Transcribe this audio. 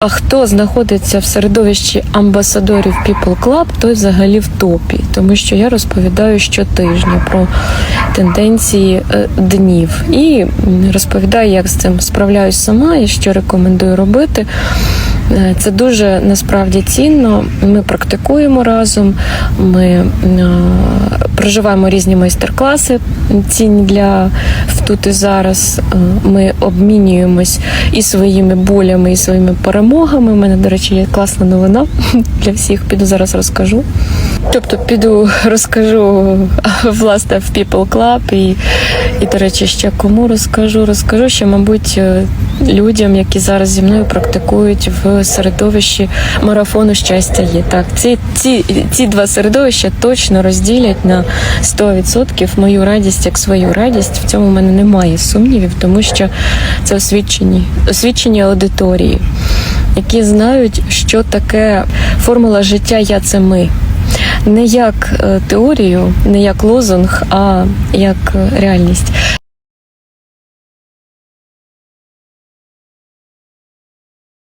А хто знаходиться в середовищі амбасадорів People Club, той взагалі в топі, тому що я розповідаю щотижня про тенденції е, днів і розповідаю, як з цим справляюсь сама і що рекомендую робити. Е, Це дуже насправді цінно. Ми практикуємо разом, ми е, проживаємо різні майстер-класи, цінні для тут і зараз. Е, Ми обмінюємось і своїми болями, і своїми перемогами. У мене, до речі, є класна новина для всіх. Піду зараз розкажу. Тобто піду розкажу власне в People Club і, і до речі, ще кому розкажу. Розкажу, що, мабуть, е, людям, які зараз зі мною практикують в середовищі марафону щастя є. Так, ці, ці, ці два середовища точно розділять на 100% мою радість як свою радість. В цьому в мене немає сумнівів, тому що це освічені, освічені аудиторії, які знають, що таке формула життя Я це ми. Не як е, теорію, не як лозунг, а як е, реальність.